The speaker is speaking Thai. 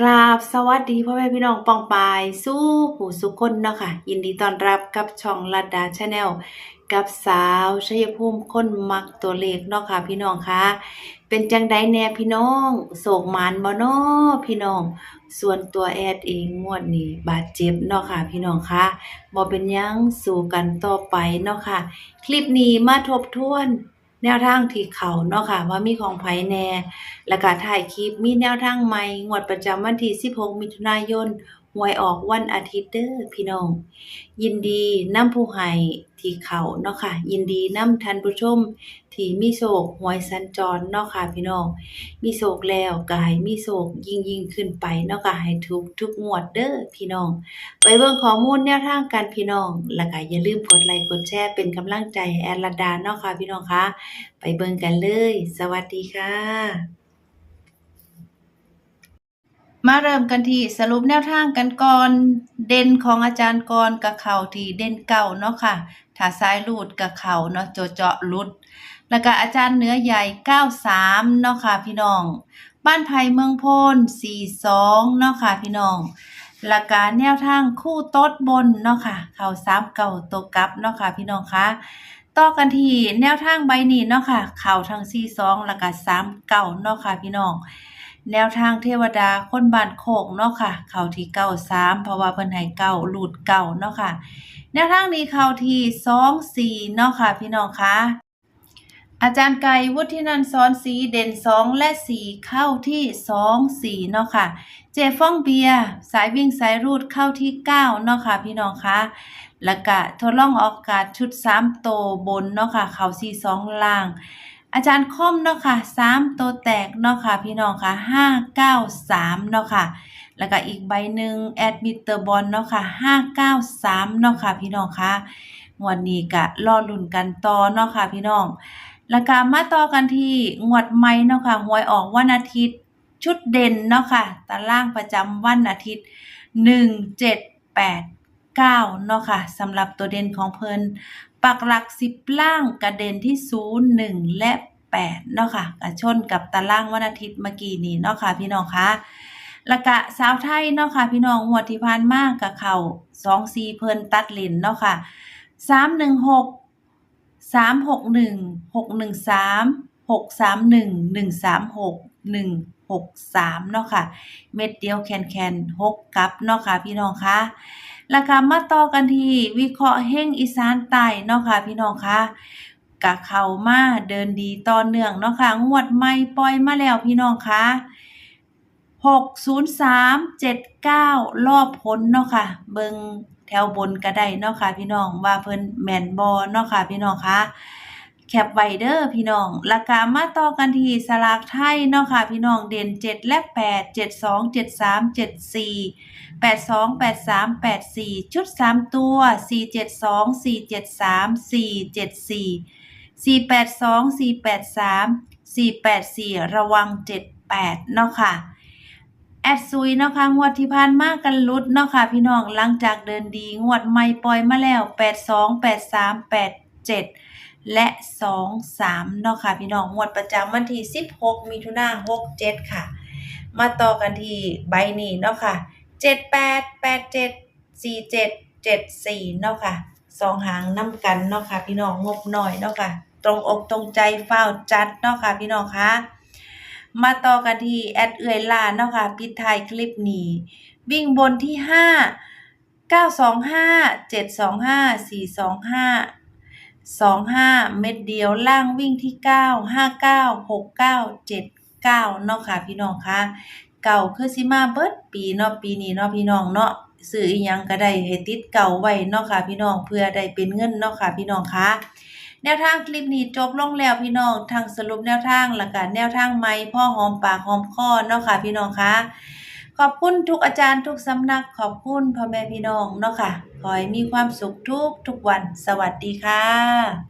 กราบสวัสดีพ่อแม่พี่น้องปองปายสู้ผู้สุคนเนาะค่ะ ยินดีต้อนรับกับช่องลัดดาชาแนลกับสาวชัยภูมิคนมักตัวเลขเนาะค่ะ พี่น้องคะเป็นจังไดแน่พี่น้องโศกหมานบ่เนาะพี่น้อง ส่วนตัวแอดเองงวดนี้บาดเจ็บเนาะค่ะ พี่น้องคะบ่เป็นยังสู้กันต่อไปเนาะค่ะ คลิปนี้มาทบทวน แนวทางที่เขาเนาะค่ะ ว่ามีของไผแน่ แล้วก็ถ่ายคลิปมีแนวทางใหม่งวดประจำวันที่ 16 มิถุนายน หวยออกวันอาทิตย์เด้อพี่น้อง ยินดีน้ำผู้ให้ที่เขาเนาะค่ะ ยินดีน้ำท่านผู้ชม ที่มีโศกหวยสัญจรเนาะค่ะพี่น้อง มีโศกแล้วก็ให้มีโศกยิ่งยิ่งขึ้นไปเนาะค่ะให้ถูกทุกงวดเด้อพี่น้อง ไปเบิ่งข้อมูลแนวทางกันพี่น้อง แล้วก็อย่าลืมกดไลค์กดแชร์เป็นกำลังใจแอดลัดดาเนาะค่ะพี่น้องคะไปเบิ่งกันเลย สวัสดีค่ะ มาเริ่มกันที่สรุปแนวทางกันก่อน เด่นของอาจารย์กรกับเข่าที่เด่นเก่าเนาะค่ะถ้าซ้ายรูดกับเข่าเนาะโจเจาะรุด แล้วก็อาจารย์เนื้อใหญ่ 93 เนาะค่ะพี่น้อง บ้านไผ่เมืองโพน42 เนาะค่ะพี่น้องแล้วก็แนวทางคู่โต๊ดบนเนาะค่ะ เข่า3เก่าตัวกลับเนาะค่ะพี่น้องคะต่อกันที่แนวทางใบนี้เนาะค่ะ เข่าทั้ง42แล้วก็3เก่าเนาะค่ะพี่น้อง แนวทางเทวดาคนบ้านโคกเนาะค่ะ เข้าที่เก้าสามเพราะว่าเพิ่นให้เก้าหลุดเก้าเนาะค่ะ แนวทางนี้เข้าที่สองสี่เนาะค่ะ พี่น้องคะอาจารย์ไก่วุฒินันท์สอนสีเด่นสองและสี่เข้าที่สองสี่เนาะค่ะ เจฟ้องเบียร์สายวิ่งสายรูดเข้าที่เก้าเนาะค่ะ พี่น้องคะแล้วก็ทดลองออกอากาศชุดสามโตบนเนาะค่ะ เข้าสี่สองล่าง อาจารย์คมเนาะค่ะสามตัวแตกเนาะค่ะพี่น้องค่ะห้าเก้าสามเนาะค่ะ แล้วก็อีกใบหนึ่งแอดมิเตอร์บอลเนาะค่ะห้าเก้าสามเนาะค่ะพี่น้องค่ะงวดนี้ก็รอลุ้นกันต่อเนาะค่ะพี่น้อง แล้วก็มาต่อกันที่งวดใหม่เนาะค่ะหวยออกวันอาทิตย์ชุดเด่นเนาะค่ะตารางประจำวันอาทิตย์หนึ่งเจ็ดแปดเก้าเนาะค่ะสำหรับตัวเด่นของเพิ่น ปักหลักสิบล่างกระเด็นที่ศูนย์หนึ่งและแปดเนาะค่ะกระชนกับตารางวันอาทิตย์เมื่อกี้นี้เนาะค่ะพี่น้องคะล้วก็สาวไทยเนาะค่ะพี่น้องงวดที่ผ่านมากกับเขาสองซีเพิ่นตัดเลนเนาะค่ะสามหนึ่งหกสามหกหนึ่งหกหนึ่งสามหกสามหนึ่งหนึ่งสามหกหนึ่งหกสามเนาะค่ะ เม็ดเดียวแคนแคนหกกับเนาะค่ะพี่น้องคะ แล้วก็มาต่อกันที่วิเคราะห์เฮงอีสานใต้เนาะค่ะพี่น้องคะกะเข้ามาเดินดีต่อเนื่องเนาะค่ะงวดใหม่ปล่อยมาแล้วพี่น้องคะ60379 รอบพ้นเนาะค่ะเบิงแถวบนก็ได้เนาะค่ะพี่น้องว่าเพิ่นแม่นบ่เนาะค่ะพี่น้องคะ คปไวเด้อพี่น้องแล้วก็มาต่อกันที่สลากไทยเนาะค่ะพี่น้องเด่น 7 และ 8 72 73 74แปดสองแปดสามแปดสี่ชุดสามตัวสี่เจ็ดสองสี่เจ็ดสามสี่เจ็ดสี่สี่แปดสองสี่แปดสามสี่แปดสี่ระวังเจ็ดแปดเนาะค่ะแอดซุยเนาะค่ะงวดที่ผ่านมากันลุดเนาะค่ะพี่น้องหลังจากเดินดีงวดใหม่ปล่อยมาแล้วแปดสอง และสองสามเนาะค่ะ พี่น้องงวดประจำวันที่สิบหกมิถุนาหกเจ็ดค่ะ มาต่อกันที่ใบนี้เนาะค่ะเจ็ดแปดแปดเจ็ดสี่เจ็ดเจ็ดสี่เนาะค่ะสองหางน้ำกันเนาะค่ะ พี่น้องงบหน่อยเนาะค่ะ ตรงอกตรงใจเฝ้าจัดเนาะค่ะ พี่น้องคะมาต่อกันที่แอดเอื่อยลาเนาะค่ะปิดท้ายคลิปนี้ วิ่งบนที่ห้าเก้าสองห้าเม็ดเดียวล่างวิ่งที่เก้าห้าเก้าหกเก้าเจ็ดเก้าเนาะค่ะพี่น้องคะเก่าคือสิมาเบิดปีเนาะปีนี้เนาะพี่น้องเนาะซื้ออีหยังก็ได้ให้ติดเก่าไว้เนาะค่ะพี่น้องเพื่อได้เป็นเงินเนาะค่ะพี่น้องคะแนวทางคลิปนี้จบลงแล้วพี่น้องทางสรุปแนวทางแล้วก็แนวทางใหม่พ่อหอมปากหอมคอเนาะค่ะพี่น้องคะ ขอบคุณทุกอาจารย์ทุกสำนักขอบคุณพ่อแม่พี่น้องเนาะค่ะ ขอให้มีความสุขทุกทุกวัน สวัสดีค่ะ